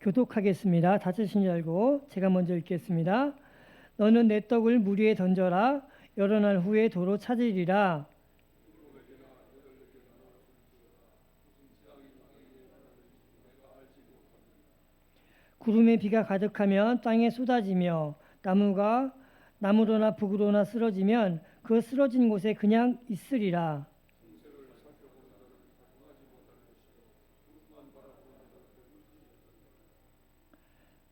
교독하겠습니다. 다치신 줄 알고 제가 먼저 읽겠습니다. 너는 내 떡을 물 위에 던져라. 여러 날 후에 도로 찾으리라. 구름에 비가 가득하면 땅에 쏟아지며 나무가 나무로나 북으로나 쓰러지면 그 쓰러진 곳에 그냥 있으리라.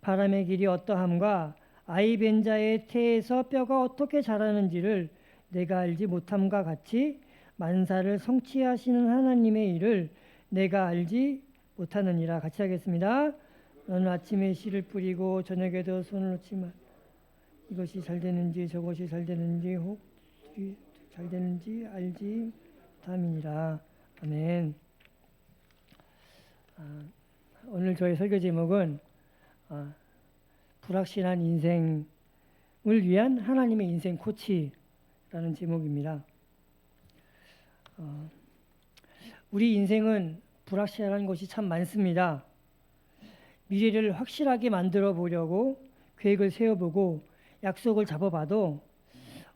바람의 길이 어떠함과 아이 벤자의 태에서 뼈가 어떻게 자라는지를 내가 알지 못함과 같이 만사를 성취하시는 하나님의 일을 내가 알지 못하느니라 같이 하겠습니다. 너는 아침에 씨를 뿌리고 저녁에도 손을 놓지만 이것이 잘 되는지 저것이 잘 되는지 혹잘 되는지 알지 못함이니라. 아멘. 아, 오늘 저의 설교 제목은 아, 불확실한 인생을 위한 하나님의 인생 코치라는 제목입니다. 어, 우리 인생은 불확실한 것이 참 많습니다. 미래를 확실하게 만들어 보려고 계획을 세워보고 약속을 잡아봐도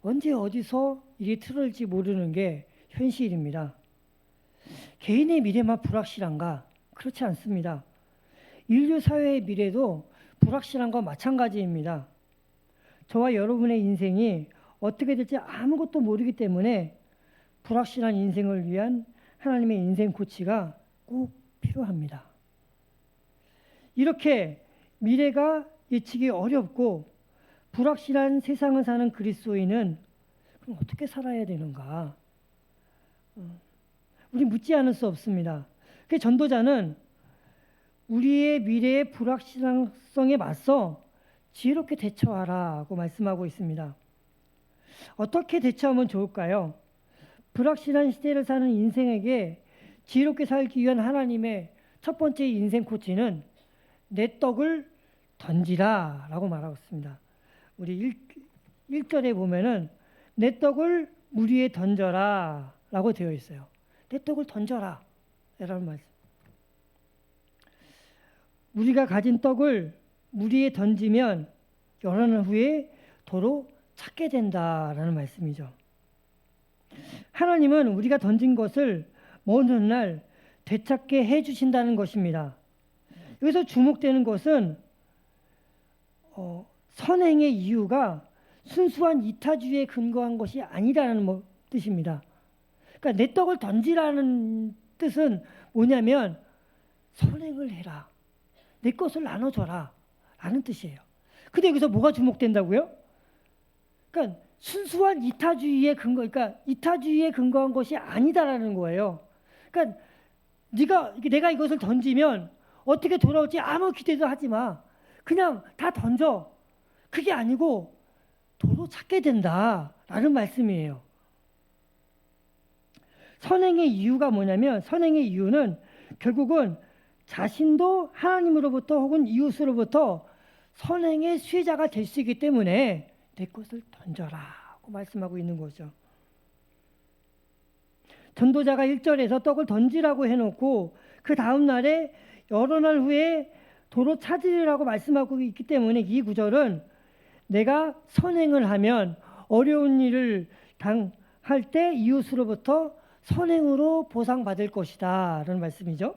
언제 어디서 일이 틀을지 모르는 게 현실입니다. 개인의 미래만 불확실한가? 그렇지 않습니다. 인류 사회의 미래도 불확실한 건 마찬가지입니다. 저와 여러분의 인생이 어떻게 될지 아무것도 모르기 때문에 불확실한 인생을 위한 하나님의 인생 코치가 꼭 필요합니다. 이렇게 미래가 예측이 어렵고 불확실한 세상을 사는 그리스도인은 그럼 어떻게 살아야 되는가? 어, 우리 묻지 않을 수 없습니다. 그 전도자는 우리의 미래의 불확실성에 맞서 지혜롭게 대처하라고 말씀하고 있습니다. 어떻게 대처하면 좋을까요? 불확실한 시대를 사는 인생에게 지혜롭게 살기 위한 하나님의 첫 번째 인생 코치는 내 떡을 던지라 라고 말하고 있습니다. 우리 1, 절에 보면은 내 떡을 물 위에 던져라 라고 되어 있어요. 내 떡을 던져라 라는 말씀. 우리가 가진 떡을 물 위에 던지면 여러 날 후에 도로 찾게 된다라는 말씀이죠. 하나님은 우리가 던진 것을 먼 훗날 되찾게 해 주신다는 것입니다. 여기서 주목되는 것은 어, 선행의 이유가 순수한 이타주의에 근거한 것이 아니라는 뭐, 뜻입니다. 그러니까 내 떡을 던지라는 뜻은 뭐냐면 선행을 해라. 내 것을 나눠줘라. 라는 뜻이에요. 근데 여기서 뭐가 주목된다고요? 그러니까 순수한 이타주의에 근거, 그러니까 이타주의에 근거한 것이 아니다라는 거예요. 그러니까 네가 내가 이것을 던지면 어떻게 돌아올지 아무 기대도 하지 마. 그냥 다 던져. 그게 아니고 도로 찾게 된다라는 말씀이에요. 선행의 이유가 뭐냐면 선행의 이유는 결국은 자신도 하나님으로부터 혹은 이웃으로부터 선행의 수혜자가 될 수 있기 때문에 내 것을 던져라고 말씀하고 있는 거죠. 전도자가 1절에서 떡을 던지라고 해놓고 그 다음 날에 여러 날 후에 도로 찾으리라고 말씀하고 있기 때문에 이 구절은 내가 선행을 하면 어려운 일을 당할 때 이웃으로부터 선행으로 보상받을 것이다. 라는 말씀이죠.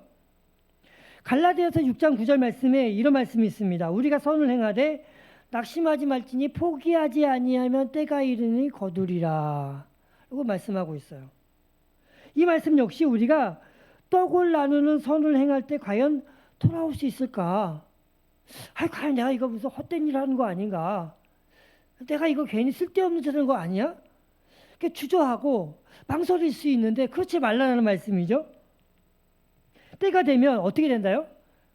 갈라디아서 6장 9절 말씀에 이런 말씀이 있습니다. 우리가 선을 행하되 낙심하지 말지니 포기하지 아니하면 때가 이르니 거두리라. 라고 말씀하고 있어요. 이 말씀 역시 우리가 떡을 나누는 선을 행할 때 과연 돌아올 수 있을까? 아, 과연 내가 이거 무슨 헛된 일 하는 거 아닌가? 내가 이거 괜히 쓸데없는 짓 하는 거 아니야? 주저하고 망설일 수 있는데 그렇지 말라는 말씀이죠. 때가 되면 어떻게 된다요?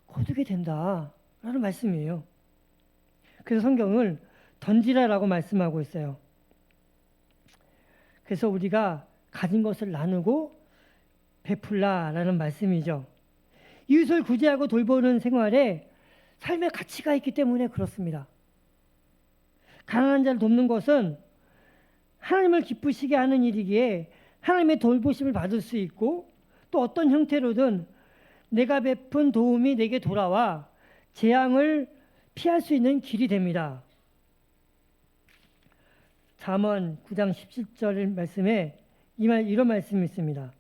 거두게 된다라는 말씀이에요. 그래서 성경을 던지라라고 말씀하고 있어요. 그래서 우리가 가진 것을 나누고 베풀라라는 말씀이죠. 이웃을 구제하고 돌보는 생활에 삶의 가치가 있기 때문에 그렇습니다. 가난한 자를 돕는 것은 하나님을 기쁘시게 하는 일이기에 하나님의 돌보심을 받을 수 있고 또 어떤 형태로든 내가 베푼 도움이 내게 돌아와 재앙을 피할 수 있는 길이 됩니다. 잠언 9장 17절 말씀에 이 말 이런 말씀이 있습니다.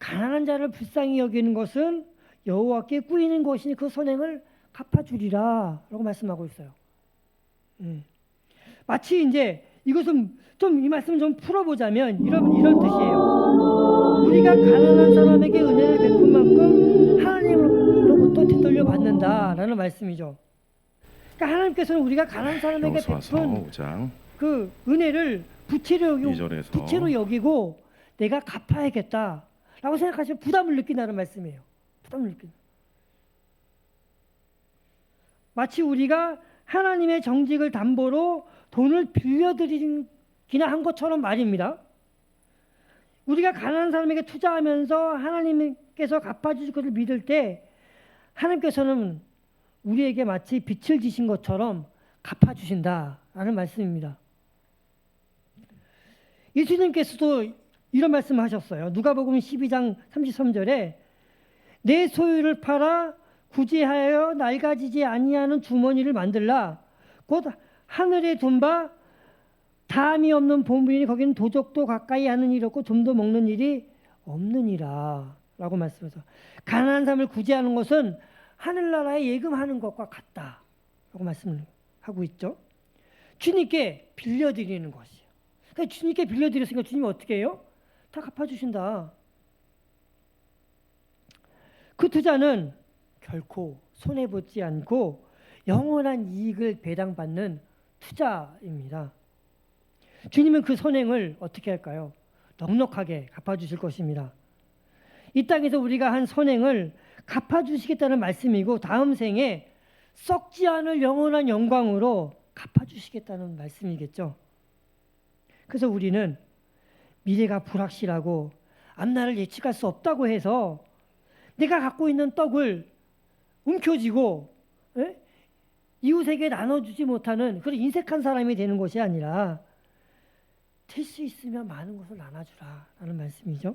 가난한 자를 불쌍히 여기는 것은 여호와께 꾸이는 것이니 그 선행을 갚아주리라 라고 말씀하고 있어요. 음. 마치 이제 이것은 좀 이 말씀 좀 풀어보자면 이런 이런 뜻이에요. 우리가 가난한 사람에게 은혜를 베푼 만큼 하나님으로부터 되돌려 받는다라는 말씀이죠. 그러니까 하나님께서는 우리가 가난한 사람에게 베푼 5장 그 은혜를 부채로 여기고, 2절에서 부채로 여기고 내가 갚아야겠다라고 생각하시면 부담을 느낀다는 말씀이에요. 부담을 느낀. 마치 우리가 하나님의 정직을 담보로 돈을 빌려드리기나 한 것처럼 말입니다. 우리가 가난한 사람에게 투자하면서 하나님 께서 갚아주실 것을 믿을 때 하나님께서는 우리에게 마치 빛을 지신 것처럼 갚아주신다라는 말씀입니다. 예수님께서도 이런 말씀을 하셨어요. 누가복음 12장 33절에 내 소유를 팔아 구제하여 낡아지지 아니하는 주머니를 만들라 곧 하늘에 둔바 담이 없는 보물이니 거기는 도적도 가까이 하는 일이 없고 좀도 먹는 일이 없느니라 라고 말씀하셔서 가난한 사람을 구제하는 것은 하늘나라에 예금하는 것과 같다 라고 말씀을 하고 있죠 주님께 빌려드리는 것이에요 그러니까 주님께 빌려드렸으니까 주님이 어떻게 해요? 다 갚아주신다 그 투자는 결코 손해보지 않고 영원한 이익을 배당받는 투자입니다. 주님은 그 선행을 어떻게 할까요? 넉넉하게 갚아주실 것입니다. 이 땅에서 우리가 한 선행을 갚아주시겠다는 말씀이고 다음 생에 썩지 않을 영원한 영광으로 갚아주시겠다는 말씀이겠죠. 그래서 우리는 미래가 불확실하고 앞날을 예측할 수 없다고 해서 내가 갖고 있는 떡을 움켜쥐고 에? 이웃에게 나눠주지 못하는 그런 인색한 사람이 되는 것이 아니라 될 수 있으면 많은 것을 나눠주라 라는 말씀이죠.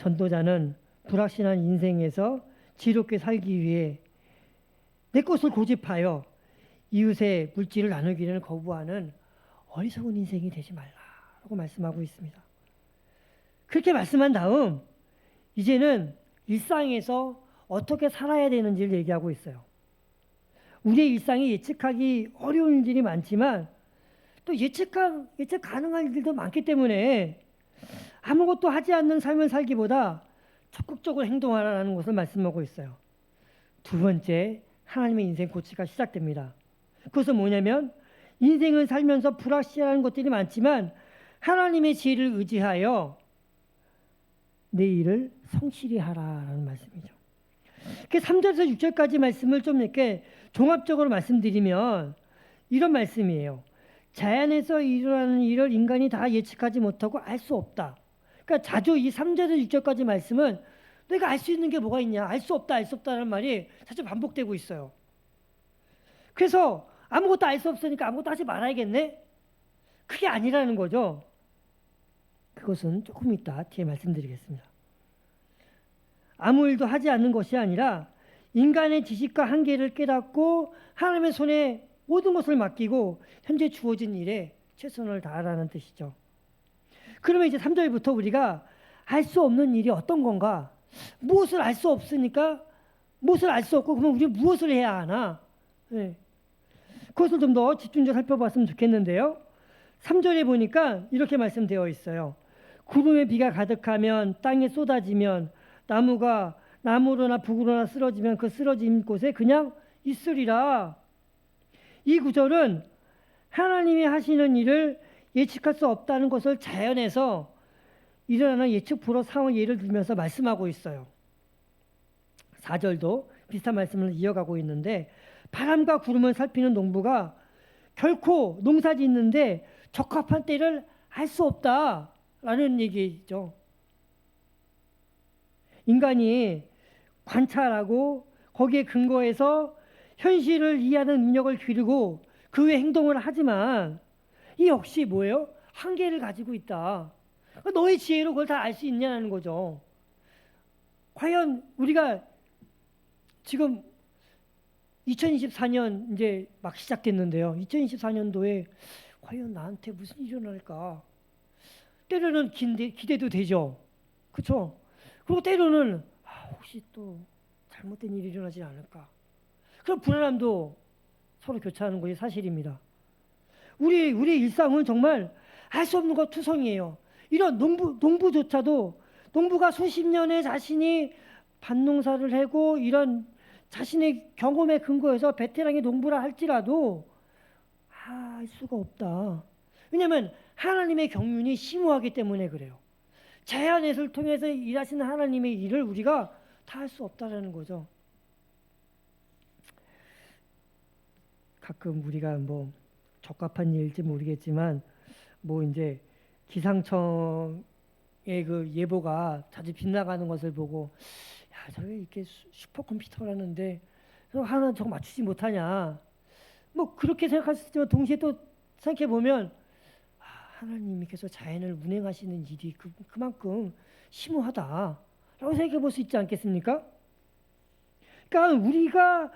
전도자는 불확실한 인생에서 지롭게 살기 위해 내 것을 고집하여 이웃의 물질을 나누기를 거부하는 어리석은 인생이 되지 말라라고 말씀하고 있습니다. 그렇게 말씀한 다음 이제는 일상에서 어떻게 살아야 되는지를 얘기하고 있어요. 우리의 일상이 예측하기 어려운 일들이 많지만 또 예측하, 예측 가능한 일들도 많기 때문에 아무것도 하지 않는 삶을 살기보다 적극적으로 행동하라는 것을 말씀하고 있어요. 두 번째, 하나님의 인생 고치가 시작됩니다. 그것은 뭐냐면 인생을 살면서 불확실한 것들이 많지만 하나님의 지혜를 의지하여 내 일을 성실히 하라라는 말씀이죠. 그 3절에서 6절까지 말씀을 좀 이렇게 종합적으로 말씀드리면 이런 말씀이에요. 자연에서 일어나는 일을 인간이 다 예측하지 못하고 알 수 없다. 그러니까 자주 이 3절에서 6절까지 말씀은 내가 알 수 있는 게 뭐가 있냐? 알 수 없다, 알 수 없다는 말이 자주 반복되고 있어요. 그래서 아무것도 알 수 없으니까 아무것도 하지 말아야겠네? 그게 아니라는 거죠. 그것은 조금 이따 뒤에 말씀드리겠습니다. 아무 일도 하지 않는 것이 아니라 인간의 지식과 한계를 깨닫고 하나님의 손에 모든 것을 맡기고 현재 주어진 일에 최선을 다하라는 뜻이죠. 그러면 이제 3절부터 우리가 알 수 없는 일이 어떤 건가? 무엇을 알 수 없으니까 무엇을 알 수 없고 그러면 우리 무엇을 해야 하나? 네. 그것을 좀 더 집중적으로 살펴봤으면 좋겠는데요. 3절에 보니까 이렇게 말씀되어 있어요. 구름에 비가 가득하면 땅에 쏟아지면 나무가 나무로나 북으로나 쓰러지면 그 쓰러진 곳에 그냥 있으리라. 이 구절은 하나님이 하시는 일을 예측할 수 없다는 것을 자연에서 일어나는 예측 불허 상황 예를 들면서 말씀하고 있어요. 4절도 비슷한 말씀을 이어가고 있는데 바람과 구름을 살피는 농부가 결코 농사 짓는데 적합한 때를 알 수 없다라는 얘기죠. 인간이 관찰하고 거기에 근거해서 현실을 이해하는 능력을 기르고 그 외 행동을 하지만 이 역시 뭐예요? 한계를 가지고 있다. 너의 지혜로 그걸 다 알 수 있냐는 거죠. 과연 우리가 지금 2024년 이제 막 시작됐는데요. 2024년도에 과연 나한테 무슨 일이 일어날까? 때로는 기대, 기대도 되죠. 그렇죠? 그리고 때로는 아, 혹시 또 잘못된 일이 일어나지 않을까? 그런 불안함도 서로 교차하는 것이 사실입니다. 우리 우리 일상은 정말 알 수 없는 것 투성이에요. 이런 농부 농부조차도 농부가 수십 년에 자신이 밭농사를 하고 이런 자신의 경험에 근거해서 베테랑이 농부라 할지라도 아, 알 수가 없다. 왜냐하면 하나님의 경륜이 심오하기 때문에 그래요. 제한의를 통해서 일하시는 하나님의 일을 우리가 다 할 수 없다라는 거죠. 가끔 우리가 뭐 적합한 일일지 모르겠지만 뭐 이제 기상청의 그 예보가 자주 빗나가는 것을 보고 야 저게 이렇게 슈- 슈퍼컴퓨터라는데 저 하나 저거 맞추지 못하냐 뭐 그렇게 생각할 수 있지만 동시에 또 생각해 보면 아, 하나님께서 자연을 운행하시는 일이 그, 그만큼 심오하다라고 생각해 볼 수 있지 않겠습니까? 그러니까 우리가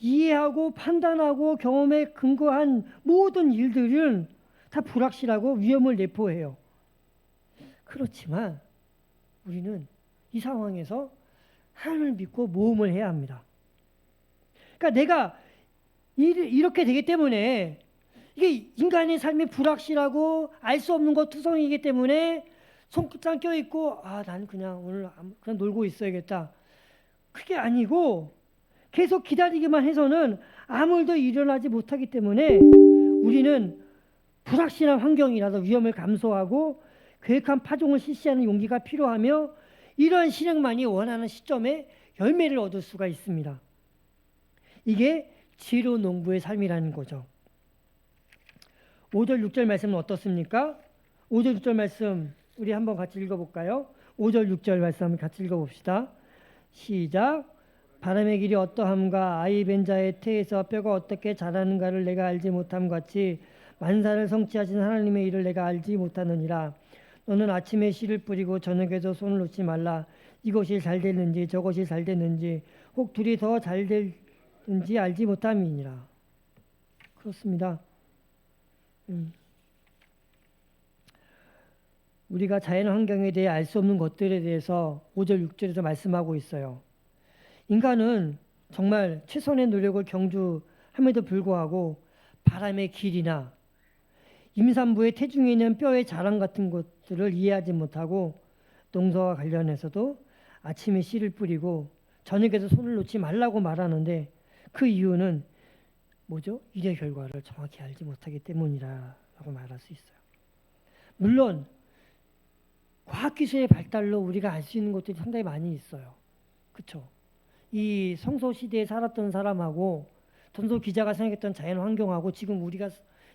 이해하고 판단하고 경험에 근거한 모든 일들은 다 불확실하고 위험을 내포해요. 그렇지만 우리는 이 상황에서 하나님을 믿고 모험을 해야 합니다. 그러니까 내가 이- 이렇게 되기 때문에 이게 인간의 삶이 불확실하고 알 수 없는 것 투성이기 때문에 손끝장 껴 있고 아 나는 그냥 오늘 그냥 놀고 있어야겠다. 그게 아니고 계속 기다리기만 해서는 아무 일도 일어나지 못하기 때문에 우리는 불확실한 환경이라서 위험을 감소하고 계획한 파종을 실시하는 용기가 필요하며 이러한 실행만이 원하는 시점에 열매를 얻을 수가 있습니다. 이게 지혜로운 농부의 삶이라는 거죠. 5절 6절 말씀은 어떻습니까? 5절 6절 말씀 우리 한번 같이 읽어볼까요? 5절 6절 말씀 같이 읽어봅시다. 시작. 바람의 길이 어떠함과 아이 벤 자의 태에서 뼈가 어떻게 자라는가를 내가 알지 못함 같이 만사를 성취하신 하나님의 일을 내가 알지 못하느니라. 너는 아침에 씨를 뿌리고 저녁에도 손을 놓지 말라. 이것이 잘 됐는지 저것이 잘 됐는지 혹 둘이 더 잘 될는지 알지 못함이니라. 그렇습니다. 음. 우리가 자연 환경에 대해 알 수 없는 것들에 대해서 5절 6절에서 말씀하고 있어요. 인간은 정말 최선의 노력을 경주함에도 불구하고 바람의 길이나 임산부의 태중에 있는 뼈의 자랑 같은 것들을 이해하지 못하고 농사와 관련해서도 아침에 씨를 뿌리고 저녁에도 손을 놓지 말라고 말하는데 그 이유는 뭐죠? 일의 결과를 정확히 알지 못하기 때문이라고 말할 수 있어요. 물론 과학기술의 발달로 우리가 알 수 있는 것들이 상당히 많이 있어요. 그렇죠? 이 성소 시대에 살았던 사람하고 전소 기자가 생각했던 자연 환경하고 지금 우리가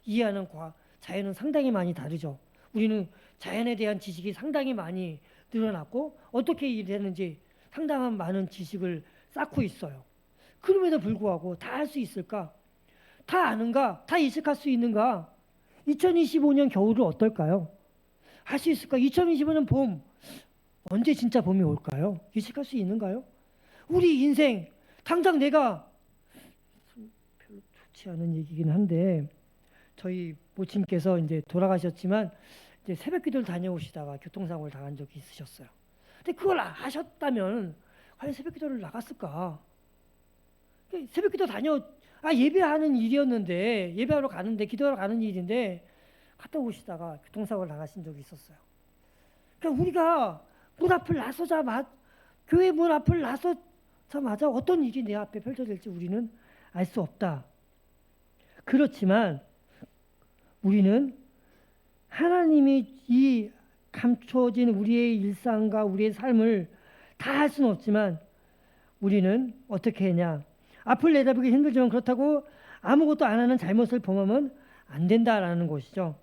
이해하는 과 자연은 상당히 많이 다르죠. 우리는 자연에 대한 지식이 상당히 많이 늘어났고 어떻게 일이 되는지 상당한 많은 지식을 쌓고 있어요. 그럼에도 불구하고 다 할 수 있을까? 다 아는가? 다 예측할 수 있는가? 2025년 겨울은 어떨까요? 할 수 있을까? 2025년 봄 언제 진짜 봄이 올까요? 예측할 수 있는가요? 우리 인생 당장 내가 별로 좋지 않은 얘기긴 한데 저희 모친께서 이제 돌아가셨지만 이제 새벽기도를 다녀오시다가 교통사고를 당한 적이 있으셨어요. 근데 그걸 아셨다면 과연 새벽기도를 나갔을까? 그 새벽기도 다녀 아 예배하는 일이었는데 예배하러 가는데 기도하러 가는 일인데 갔다 오시다가 교통사고를 당하신 적이 있었어요. 그러니까 우리가 문 앞을 나서자마 교회 문 앞을 나서 자마자 어떤 일이 내 앞에 펼쳐질지 우리는 알 수 없다. 그렇지만 우리는 하나님이 이 감춰진 우리의 일상과 우리의 삶을 다 할 수는 없지만 우리는 어떻게 했냐? 앞을 내다보기 힘들지만 그렇다고 아무것도 안 하는 잘못을 범하면 안 된다라는 것이죠.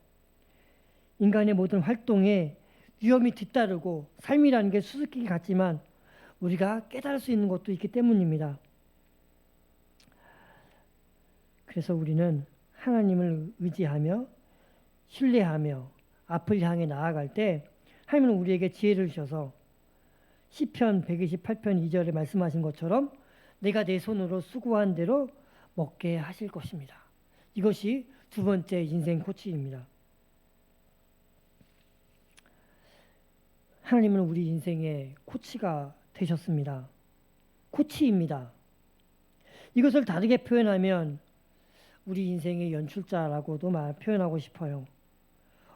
인간의 모든 활동에 위험이 뒤따르고 삶이라는 게 수수께끼 같지만 우리가 깨달을 수 있는 것도 있기 때문입니다. 그래서 우리는 하나님을 의지하며 신뢰하며 앞을 향해 나아갈 때 하나님은 우리에게 지혜를 주셔서 시편 128편 2절에 말씀하신 것처럼 내가 내 손으로 수고한 대로 먹게 하실 것입니다. 이것이 두 번째 인생 코치입니다. 하나님은 우리 인생의 코치가 되셨습니다. 코치입니다. 이것을 다르게 표현하면 우리 인생의 연출자라고도 말 표현하고 싶어요.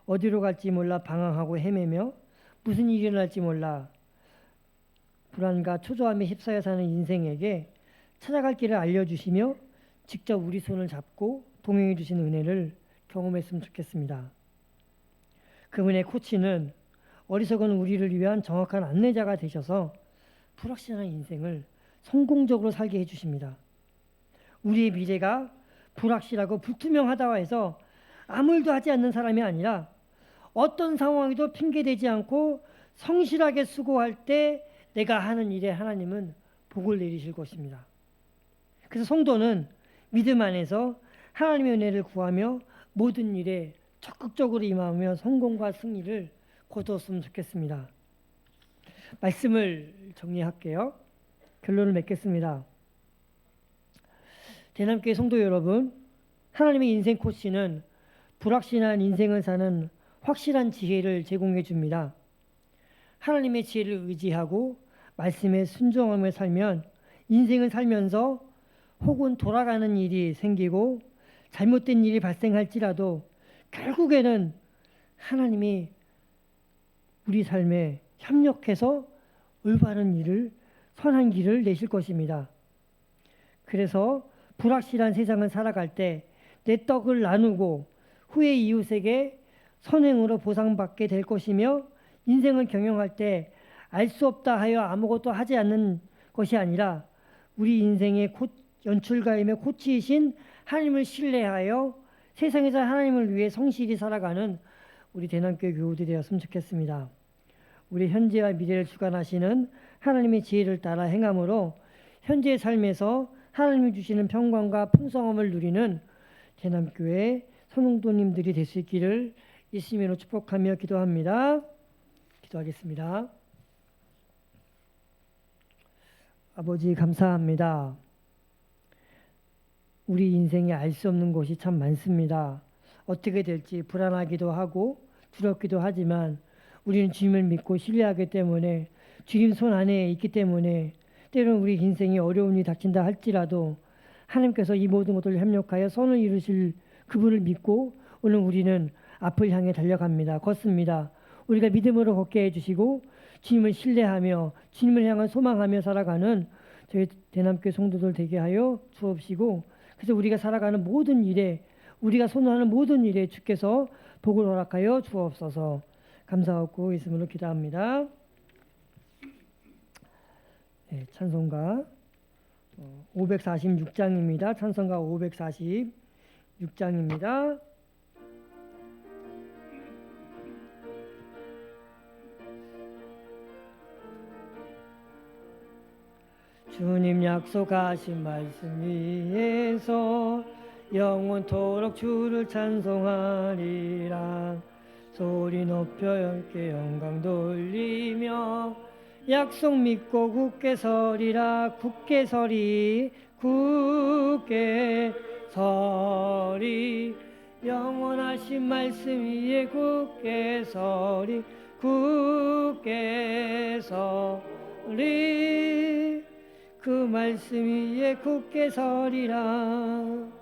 어디로 갈지 몰라 방황하고 헤매며 무슨 일이 일어날지 몰라 불안과 초조함에 휩싸여 사는 인생에게 찾아갈 길을 알려주시며 직접 우리 손을 잡고 동행해 주신 은혜를 경험했으면 좋겠습니다. 그분의 코치는 어리석은 우리를 위한 정확한 안내자가 되셔서 불확실한 인생을 성공적으로 살게 해주십니다. 우리의 미래가 불확실하고 불투명하다고 해서 아무 일도 하지 않는 사람이 아니라 어떤 상황에도 핑계대지 않고 성실하게 수고할 때 내가 하는 일에 하나님은 복을 내리실 것입니다. 그래서 성도는 믿음 안에서 하나님의 은혜를 구하며 모든 일에 적극적으로 임하며 성공과 승리를 거두었으면 좋겠습니다. 말씀을 정리할게요. 결론을 맺겠습니다. 대남교회 성도 여러분, 하나님의 인생 코치는 불확실한 인생을 사는 확실한 지혜를 제공해 줍니다. 하나님의 지혜를 의지하고 말씀에 순종하며 살면 인생을 살면서 혹은 돌아가는 일이 생기고 잘못된 일이 발생할지라도 결국에는 하나님이 우리 삶에 협력해서 올바른 일을 선한 길을 내실 것입니다. 그래서 불확실한 세상을 살아갈 때 내 떡을 나누고 후에 이웃에게 선행으로 보상받게 될 것이며 인생을 경영할 때 알 수 없다 하여 아무것도 하지 않는 것이 아니라 우리 인생의 코, 연출가이며 코치이신 하나님을 신뢰하여 세상에서 하나님을 위해 성실히 살아가는 우리 대남교회 교우들이 되었으면 좋겠습니다. 우리 현재와 미래를 주관하시는 하나님의 지혜를 따라 행함으로 현재의 삶에서 하나님이 주시는 평강과 풍성함을 누리는 대남교회 선홍도님들이 될 수 있기를 예수님으로 축복하며 기도합니다. 기도하겠습니다. 아버지 감사합니다. 우리 인생에 알 수 없는 것이 참 많습니다. 어떻게 될지 불안하기도 하고 두렵기도 하지만 우리는 주님을 믿고 신뢰하기 때문에 주님 손 안에 있기 때문에 때로는 우리 인생에 어려운 일이 닥친다 할지라도 하나님께서 이 모든 것들을 협력하여 선을 이루실 그분을 믿고 오늘 우리는 앞을 향해 달려갑니다. 걷습니다. 우리가 믿음으로 걷게 해주시고 주님을 신뢰하며 주님을 향한 소망하며 살아가는 저희 대남교회 성도들 되게 하여 주옵시고 그래서 우리가 살아가는 모든 일에 우리가 손하는 모든 일에 주께서 복을 허락하여 주옵소서 감사하고 있음으로 기도합니다. 네, 찬송가 546장입니다. 찬송가 546장입니다. 주님 약속하신 말씀 위에서 영원토록 주를 찬송하리라 소리 높여 열개 영광 돌리며 약속 믿고 굳게 서리라 굳게 서리 굳게 서리. 영원하신 말씀 위에 굳게 서리 굳게 서리. 그 말씀 위에 굳게 서리라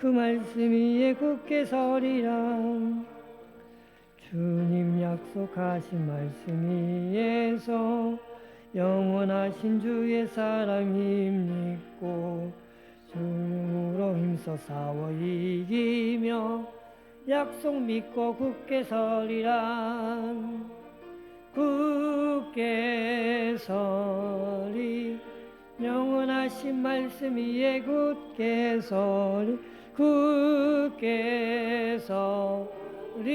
그 말씀 위에 굳게 서리라. 주님 약속하신 말씀 위에서 영원하신 주의 사랑 힘입고 주님으로 힘써 싸워 이기며 약속 믿고 굳게 서리라. 굳게 서리. 영원하신 말씀 위에 굳게 서리 굳게 서리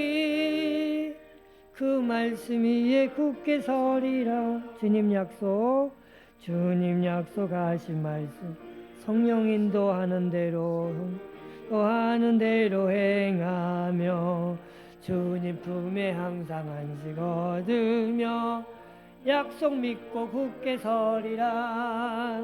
그 말씀 위에 굳게 서리라. 주님 약속 주님 약속하신 말씀 성령 인도하는 대로 인도하는 대로 행하며 주님 품에 항상 안식 얻으며 약속 믿고 굳게 서리라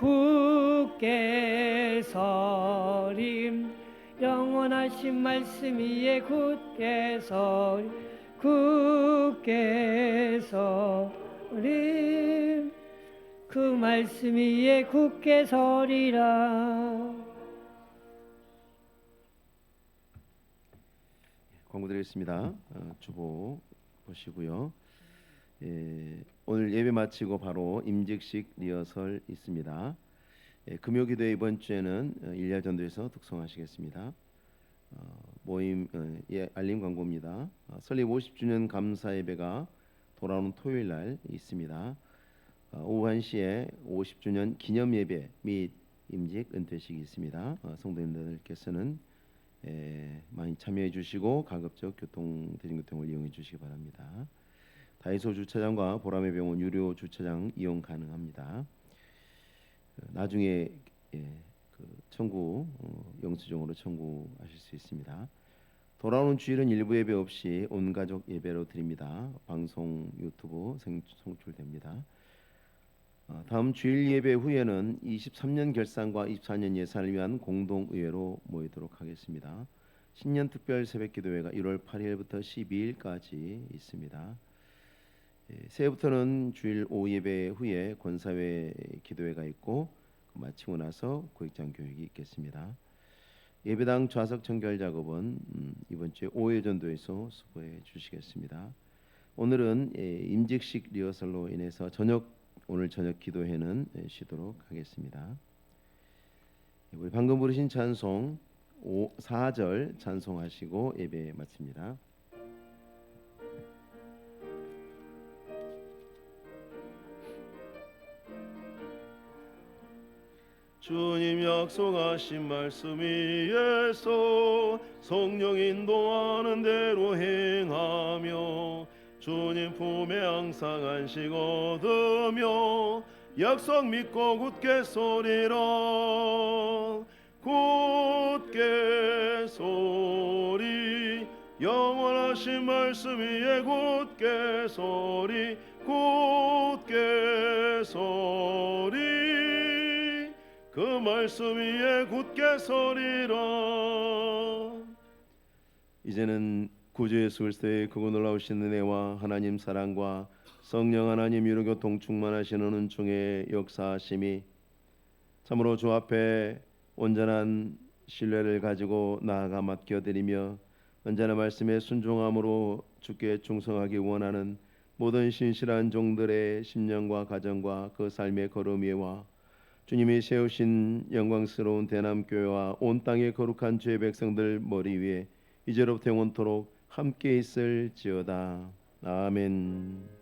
굳게 서림 영원하신 말씀 위에 굳게 서리 굳게 서림 그 말씀 위에 굳게 서리라 광고 드리겠습니다. 어, 주보 보시고요. 예, 오늘 예배 마치고 바로 임직식 리허설 있습니다. 예, 금요기도 이번 주에는 어, 일야 전도에서 독송하시겠습니다. 어, 모임 어, 예, 알림 광고입니다. 어, 설립 50주년 감사 예배가 돌아오는 토요일 날 있습니다. 어, 오후 1시에 50주년 기념 예배 및 임직 은퇴식이 있습니다. 어, 성도님들께서는 예, 많이 참여해 주시고 가급적 교통 대중교통을 이용해 주시기 바랍니다. 다이소 주차장과 보람의 병원 유료 주차장 이용 가능합니다. 그, 나중에 예, 그 청구 어, 영수증으로 청구하실 수 있습니다. 돌아오는 주일은 일부 예배 없이 온 가족 예배로 드립니다. 방송 유튜브 생- 송출됩니다. 어, 다음 주일 예배 후에는 23년 결산과 24년 예산을 위한 공동 의회로 모이도록 하겠습니다. 신년 특별 새벽 기도회가 1월 8일부터 12일까지 있습니다. 예, 새해부터는 주일 오후 예배 후에 권사회 기도회가 있고 그 마치고 나서 고액장 교육이 있겠습니다. 예배당 좌석 청결 작업은 음, 이번 주에 오해 전도에서 수고해 주시겠습니다. 오늘은 예, 임직식 리허설로 인해서 저녁 오늘 저녁 기도회는 예, 쉬도록 하겠습니다. 예, 우리 방금 부르신 찬송 5, 4절 찬송하시고 예배 마칩니다. 주님 약속하신 말씀 위에서 성령 인도하는 대로 행하며 주님 품에 항상 안식 얻으며 약속 믿고 굳게 서리라. 굳게 서리. 영원하신 말씀 위에 굳게 서리. 굳게 서리 그 말씀 위에 굳게 서리라. 이제는 구주 예수 그리스도의 그고 놀라우신 은혜와 하나님 사랑과 성령 하나님 유로교통 충만하시는 은총의 역사하심이 참으로 주 앞에 온전한 신뢰를 가지고 나아가 맡겨드리며 언제나 말씀에 순종함으로 주께 충성하기 원하는 모든 신실한 종들의 심령과 가정과 그 삶의 걸음 위에와 주님이 세우신 영광스러운 대남교회와 온 땅의 거룩한 죄 백성들 머리 위에 이제로부터 영원토록 함께 있을지어다. 아멘.